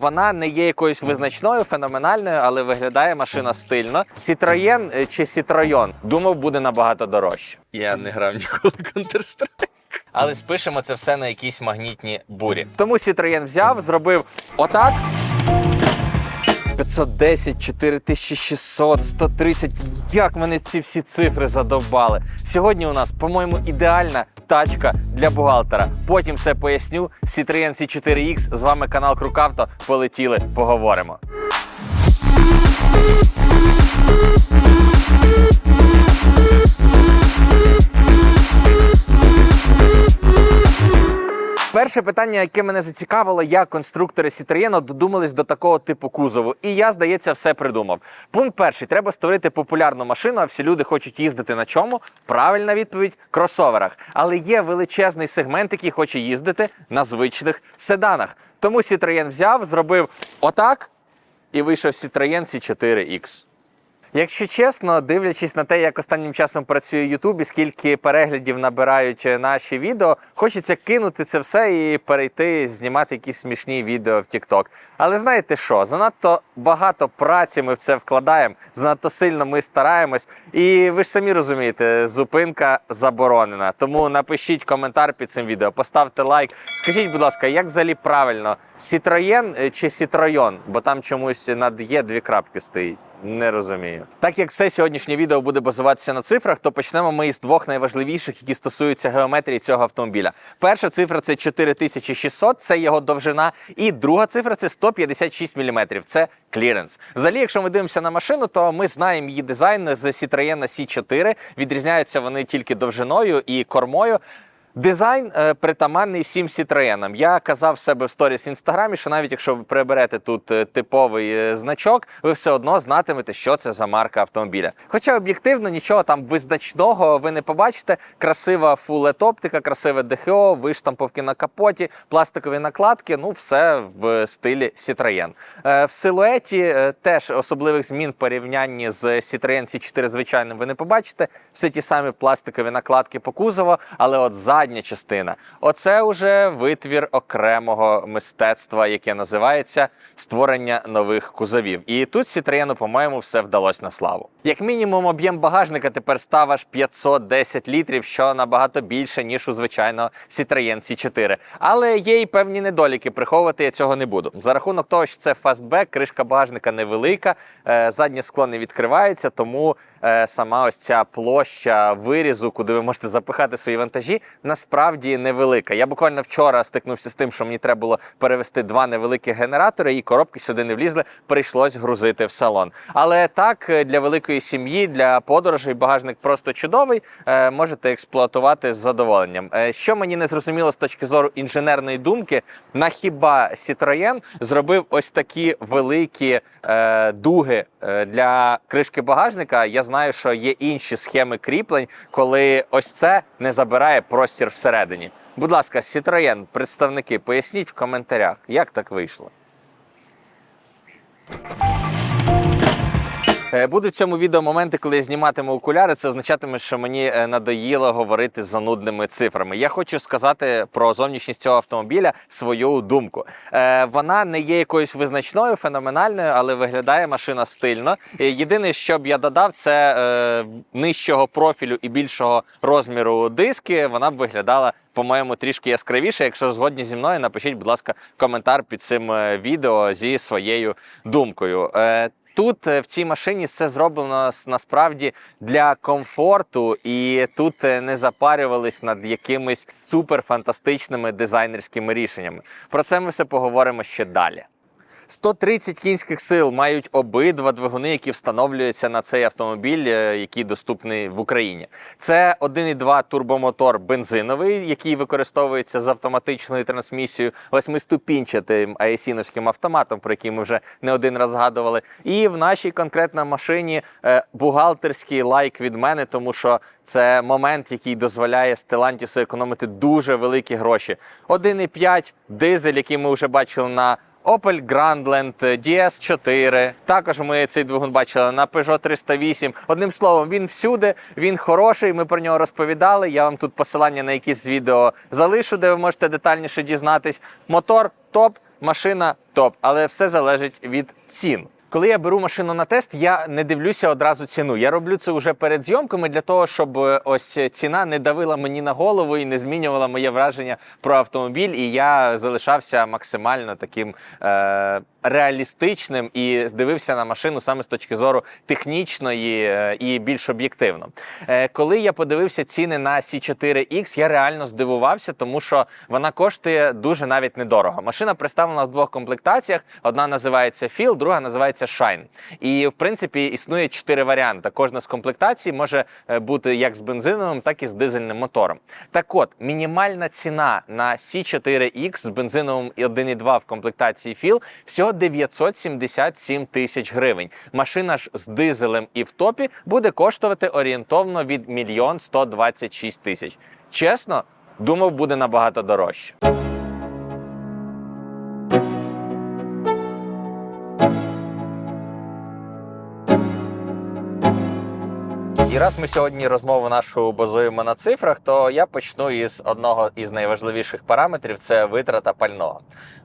Вона не є якоюсь визначною, феноменальною, але виглядає машина стильно. Citroën е, чи Citroën? Думав, буде набагато дорожче. Я не грав ніколи Counter-Strike. Але спишемо це все на якійсь магнітні бурі. Тому Citroën взяв, зробив отак. 510, 4600, 130. Як мене ці всі цифри задовбали. Сьогодні у нас, по-моєму, ідеальна тачка для бухгалтера. Потім все поясню. Citroen C4X. З вами канал Крукавто. Полетіли, поговоримо. Перше питання, яке мене зацікавило, як конструктори Citroën додумались до такого типу кузову. І я, здається, все придумав. Пункт перший: треба створити популярну машину, а всі люди хочуть їздити на чому? Правильна відповідь кросоверах. Але є величезний сегмент, який хоче їздити на звичних седанах. Тому Citroën взяв, зробив отак і вийшов Citroën C4X. Якщо чесно, дивлячись на те, як останнім часом працює YouTube і скільки переглядів набирають е, наші відео, хочеться кинути це все і перейти знімати якісь смішні відео в TikTok. Але знаєте що? Занадто багато праці ми в це вкладаємо, занадто сильно ми стараємось. І ви ж самі розумієте, зупинка заборонена. Тому напишіть коментар під цим відео, поставте лайк. Скажіть, будь ласка, як взагалі правильно Citroën е, чи Citroën? Бо там чомусь над є дві крапки стоїть. Не розумію. Так як все сьогоднішнє відео буде базуватися на цифрах, то почнемо ми із двох найважливіших, які стосуються геометрії цього автомобіля. Перша цифра це 4600, це його довжина, і друга цифра це 156 мм. Це кліренс. Взагалі, якщо ми дивимося на машину, то ми знаємо її дизайн з Citroën C4. Відрізняються вони тільки довжиною і кормою. Дизайн е, притаманний всім Citroёnам. Я казав себе в сторіс в інстаграмі, що навіть якщо ви приберете тут е, типовий е, значок, ви все одно знатимете, що це за марка автомобіля. Хоча об'єктивно нічого там визначного ви не побачите. Красива фулет оптика, красиве ДХО, виштамповки на капоті, пластикові накладки. Ну, все в стилі Citroën. Е, В силуеті е, теж особливих змін в порівнянні з Citroën C4 звичайним ви не побачите. Все ті самі пластикові накладки по кузову, але от задня частина оце вже витвір окремого мистецтва, яке називається створення нових кузовів. І тут Citroën, по-моєму, все вдалося на славу. Як мінімум, об'єм багажника тепер став аж 510 літрів, що набагато більше ніж у звичайного Citroën C4. Але є й певні недоліки. Приховувати я цього не буду. За рахунок того, що це фастбек, кришка багажника невелика, е, заднє скло не відкривається, тому е, сама ось ця площа вирізу, куди ви можете запихати свої вантажі, насправді невелика. Я буквально вчора стикнувся з тим, що мені треба було перевести два невеликі генератори, і коробки сюди не влізли. Прийшлось грузити в салон. Але так е, для великої сім'ї, для подорожей багажник просто чудовий. Е, можете експлуатувати з задоволенням. Е, що мені не зрозуміло з точки зору інженерної думки, на хіба Citroën зробив ось такі великі дуги для кришки багажника. Я знаю, що є інші схеми кріплень, коли ось це не забирає простір всередині. Будь ласка, Citroën, представники, поясніть в коментарях, як так вийшло. Е, Будуть в цьому відео моменти, коли я зніматиму окуляри. Це означатиме, що мені е, надоїло говорити з занудними цифрами. Я хочу сказати про зовнішність цього автомобіля свою думку. Е, Вона не є якоюсь визначною, феноменальною, але виглядає машина стильно. Єдине, що б я додав, це нижчого профілю і більшого розміру диски. Вона б виглядала. По-моєму, трішки яскравіше. Якщо згодні зі мною, напишіть, будь ласка, коментар під цим відео зі своєю думкою. Тут е, в цій машині все зроблено насправді для комфорту, і тут е, не запарювались над якимись суперфантастичними дизайнерськими рішеннями. Про це ми все поговоримо ще далі. 130 кінських сил мають обидва двигуни, які встановлюються на цей автомобіль, е, який доступний в Україні. Це 1,2 турбомотор бензиновий, який використовується з автоматичною трансмісією, восьмиступінчатим аесіновським автоматом, про який ми вже не один раз згадували. І в нашій конкретно машині е, бухгалтерський лайк від мене, тому що це момент, який дозволяє Stellantis економити дуже великі гроші. 1,5 дизель, який ми вже бачили на Opel Grandland DS4. Також ми цей двигун бачили на Peugeot 308. Одним словом, він всюди, він хороший. Ми про нього розповідали. Я вам тут посилання на якісь відео залишу, де ви можете детальніше дізнатись. Мотор топ. машина топ, але все залежить від цін. Коли я беру машину на тест, я не дивлюся одразу ціну. Я роблю це вже перед зйомками для того, щоб е, ось ціна не давила мені на голову і не змінювала моє враження про автомобіль. І я залишався максимально таким е- реалістичним і дивився на машину саме з точки зору технічної е, і більш об'єктивно. Е, коли я подивився ціни на C4X, я реально здивувався, тому що вона коштує дуже навіть недорого. Машина представлена в двох комплектаціях: одна називається Feel, друга називається Shine. І в принципі існує чотири варіанти. Кожна з комплектацій може е, бути як з бензиновим, так і з дизельним мотором. Так от, мінімальна ціна на C4X з бензиновим 1.2 в комплектації Feel всього 977 тисяч гривень. Машина ж з дизелем і в топі буде коштувати орієнтовно від 1 126 тисяч. Чесно, думав, буде набагато дорожче. І раз ми сьогодні розмову нашу базуємо на цифрах, то я почну із одного із найважливіших параметрів це витрата пального.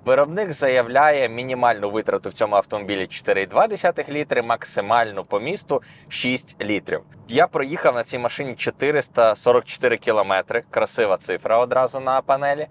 Виробник заявляє мінімальну витрату в цьому автомобілі 4,2 літри, максимальну по місту 6 літрів. Я проїхав на цій машині 444 кілометри. Красива цифра одразу на панелі.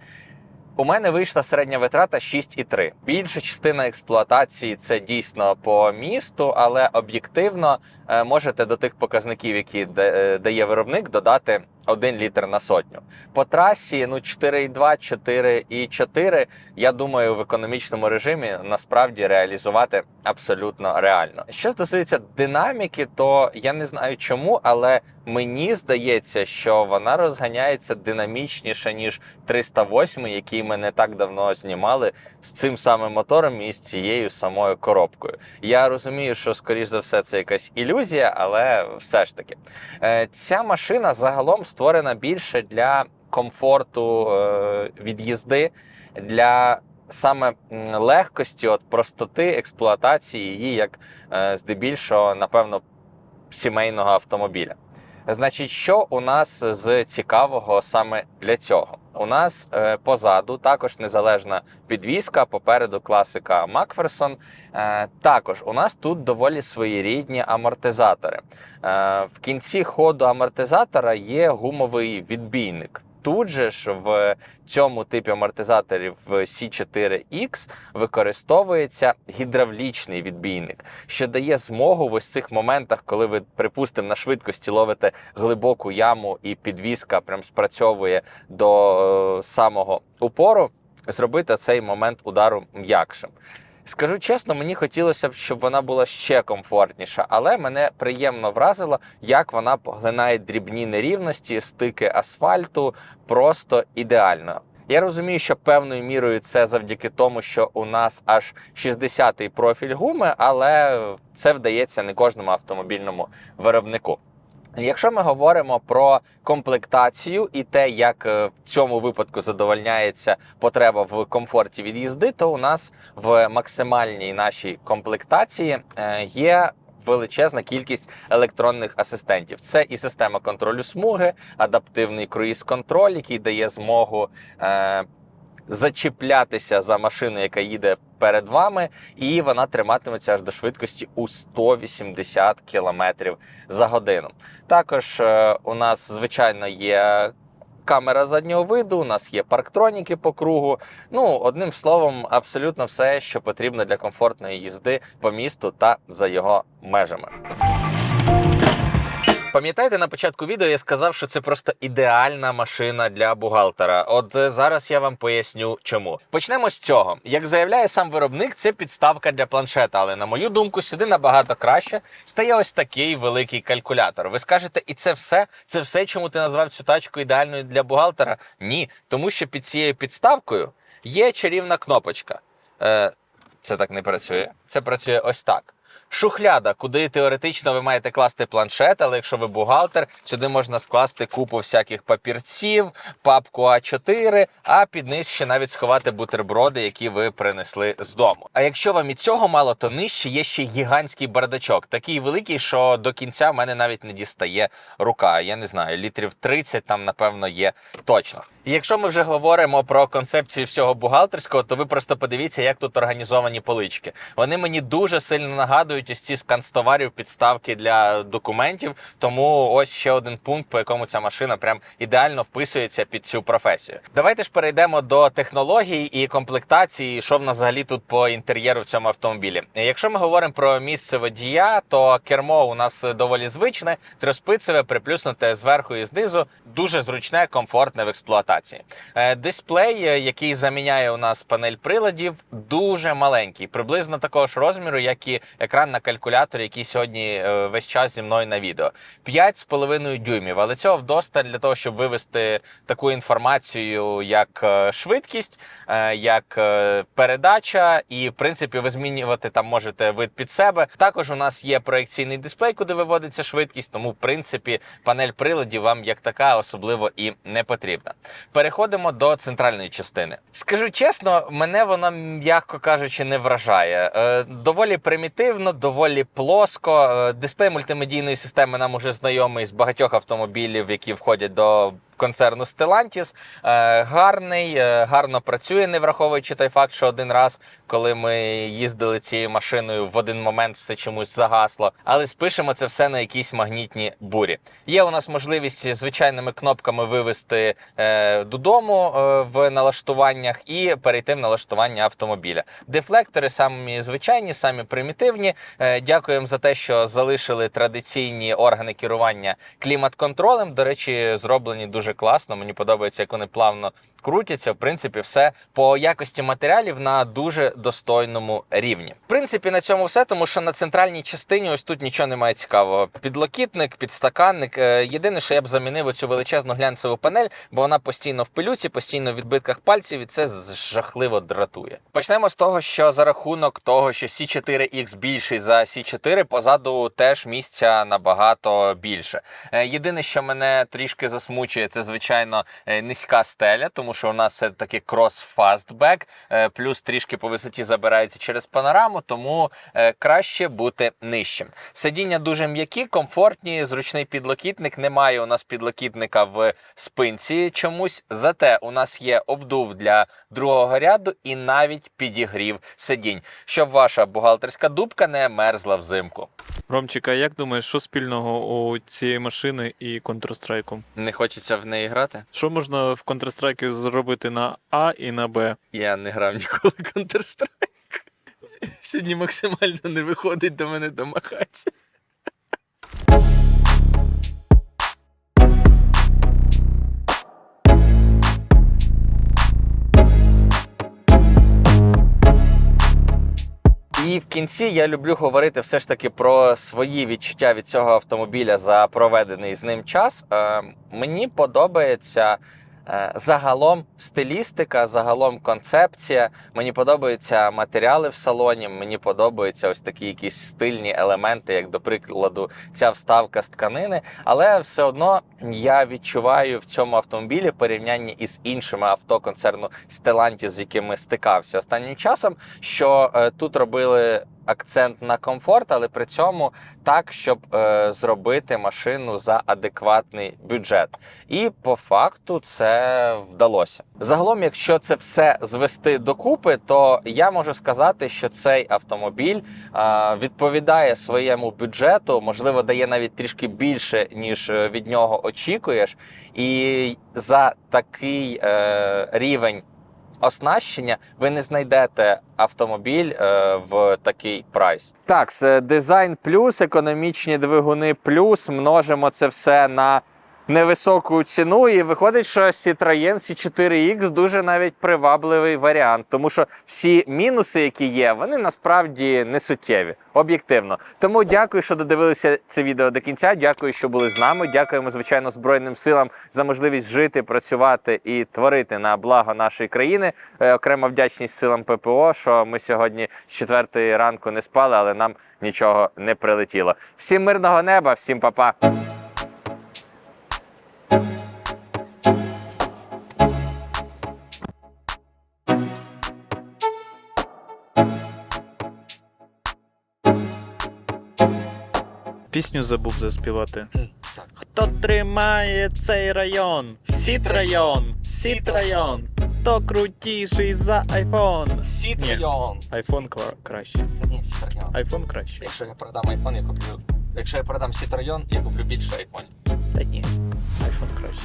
У мене вийшла середня витрата 6,3. Більша частина експлуатації це дійсно по місту, але об'єктивно можете до тих показників, які е, дає виробник, додати 1 літр на сотню. По трасі ну 4,2, 4,4, я думаю, в економічному режимі насправді реалізувати абсолютно реально. Що стосується динаміки, то я не знаю чому, але мені здається, що вона розганяється динамічніше ніж 308, який ми не так давно знімали з цим самим мотором і з цією самою коробкою. Я розумію, що скоріш за все це якась ілюзія, але все ж таки Е, ця машина загалом створена більше для комфорту е, від їзди, для саме легкості, от простоти експлуатації її, як е, здебільшого, напевно, сімейного автомобіля. Значить, що у нас з цікавого саме для цього? У нас е, позаду також незалежна підвізка, попереду класика Макферсон. Е, також у нас тут доволі своєрідні амортизатори. Е, в кінці ходу амортизатора є гумовий відбійник. Тут же ж в цьому типі амортизаторів в C4X використовується гідравлічний відбійник, що дає змогу в ось цих моментах, коли ви, припустимо, на швидкості ловите глибоку яму і підвіска прям спрацьовує до е, самого упору, зробити цей момент удару м'якшим. Скажу чесно, мені хотілося б, щоб вона була ще комфортніша, але мене приємно вразило, як вона поглинає дрібні нерівності, стики асфальту просто ідеально. Я розумію, що певною мірою це завдяки тому, що у нас аж 60-й профіль гуми, але це вдається не кожному автомобільному виробнику. Якщо ми говоримо про комплектацію і те, як е, в цьому випадку задовольняється потреба в комфорті від їзди, то у нас в максимальній нашій комплектації е, є величезна кількість електронних асистентів. Це і система контролю смуги, адаптивний круїз-контроль, який дає змогу. Зачіплятися за машину, яка їде перед вами, і вона триматиметься аж до швидкості у 180 км за годину. Також е, у нас звичайно є камера заднього виду, у нас є парктроніки по кругу. Ну, одним словом, абсолютно все, що потрібно для комфортної їзди по місту та за його межами. Пам'ятаєте, на початку відео я сказав, що це просто ідеальна машина для бухгалтера. От е, зараз я вам поясню, чому. Почнемо з цього. Як заявляє сам виробник, це підставка для планшета, але на мою думку, сюди набагато краще стає ось такий великий калькулятор. Ви скажете, і це все? Це все, чому ти назвав цю тачку ідеальною для бухгалтера? Ні, тому що під цією підставкою є чарівна кнопочка. Е, це так не працює. Це працює ось так. Шухляда, куди теоретично ви маєте класти планшет, але якщо ви бухгалтер, сюди можна скласти купу всяких папірців, папку А4, а під низ ще навіть сховати бутерброди, які ви принесли з дому. А якщо вам і цього мало, то нижче є ще гігантський бардачок, такий великий, що до кінця в мене навіть не дістає рука. Я не знаю, літрів 30 там напевно є точно. І Якщо ми вже говоримо про концепцію всього бухгалтерського, то ви просто подивіться, як тут організовані полички. Вони мені дуже сильно нагадують ось ці сканстоварів підставки для документів. Тому ось ще один пункт, по якому ця машина прям ідеально вписується під цю професію. Давайте ж перейдемо до технологій і комплектації, що в нас взагалі тут по інтер'єру в цьому автомобілі. Якщо ми говоримо про місце водія, то кермо у нас доволі звичне, трьохспицеве, приплюснуте зверху і знизу, дуже зручне, комфортне в експлуатації. Е, Дисплей, е, який заміняє у нас панель приладів, дуже маленький, приблизно такого ж розміру, як і екран на калькуляторі, який сьогодні е, весь час зі мною на відео. 5,5 дюймів, але цього вдосталь для того, щоб вивести таку інформацію, як швидкість, як передача, і в принципі ви змінювати там можете вид під себе. Також у нас є проекційний дисплей, куди виводиться швидкість, тому в принципі панель приладів вам як така особливо і не потрібна. Переходимо до центральної частини. Скажу чесно, мене вона, м'яко кажучи, не вражає. Е, доволі примітивно, доволі плоско. Е, дисплей мультимедійної системи нам уже знайомий з багатьох автомобілів, які входять до. Концерну Stellantis. Е, гарний, е, гарно працює, не враховуючи той факт, що один раз, коли ми їздили цією машиною, в один момент все чомусь загасло. Але спишемо це все на якісь магнітні бурі. Є у нас можливість звичайними кнопками вивести е, додому в налаштуваннях і перейти в налаштування автомобіля. Дефлектори самі звичайні, самі примітивні. Дякуємо за те, що залишили традиційні органи керування клімат-контролем. До речі, зроблені дуже класно. Мені подобається, як вони плавно крутяться. В принципі, все по якості матеріалів на дуже достойному рівні. В принципі, на цьому все, тому що на центральній частині ось тут нічого немає цікавого. Підлокітник, підстаканник. Е, Єдине, що я б замінив оцю величезну глянцеву панель, бо вона постійно в пилюці, постійно в відбитках пальців, і це жахливо дратує. Почнемо з того, що за рахунок того, що C4X більший за C4, позаду теж місця набагато більше. Е, Єдине, що мене трішки засмучує, це звичайно е, низька стеля, тому що у нас все таки крос фастбек, плюс трішки по висоті забирається через панораму, тому е, краще бути нижчим. Сидіння дуже м'які, комфортні, зручний підлокітник. Немає у нас підлокітника в спинці чомусь. Зате у нас є обдув для другого ряду і навіть підігрів сидінь, щоб ваша бухгалтерська дубка не мерзла взимку. Ромчик, а як думаєш, що спільного у цієї машини і Counter-Strike? Не хочеться в неї грати. Що можна в Counter-Strike зробити на А і на Б? Я не грав ніколи Counter-Strike. Сьогодні максимально не виходить до мене домагатися. І в кінці я люблю говорити все ж таки про свої відчуття від цього автомобіля за проведений з ним час. Е, мені подобається загалом стилістика, загалом концепція. Мені подобаються матеріали в салоні. Мені подобаються ось такі якісь стильні елементи, як до прикладу, ця вставка з тканини. Але все одно я відчуваю в цьому автомобілі в порівнянні із іншими авто концерну Stellantis, з якими стикався останнім часом, що е, тут робили. Акцент на комфорт, але при цьому так, щоб е, зробити машину за адекватний бюджет. І по факту це вдалося. Загалом, якщо це все звести докупи, то я можу сказати, що цей автомобіль е, відповідає своєму бюджету, можливо, дає навіть трішки більше, ніж е, від нього очікуєш. І за такий е, рівень оснащення ви не знайдете автомобіль е, в такий прайс. Так, дизайн плюс, економічні двигуни плюс, множимо це все на невисоку ціну, і виходить, що Citroën C4X дуже навіть привабливий варіант, тому що всі мінуси, які є, вони насправді не суттєві, об'єктивно. Тому дякую, що додивилися це відео до кінця. Дякую, що були з нами. Дякуємо, звичайно, Збройним силам за можливість жити, працювати і творити на благо нашої країни. Е, Окрема вдячність силам ППО, що ми сьогодні з четвертої ранку не спали, але нам нічого не прилетіло. Всім мирного неба, всім па-па! Пісню забув заспівати. Так. Хто тримає цей район? Сіт район! Citroen. Хто крутіший за iPhone? Сітрайон. iPhone кла- краще. Та ні, Сітрайон. iPhone краще. Якщо я продам айфон, я куплю. Якщо я продам Сітрайон, я куплю більше айфонів. Та ні. iPhone краще.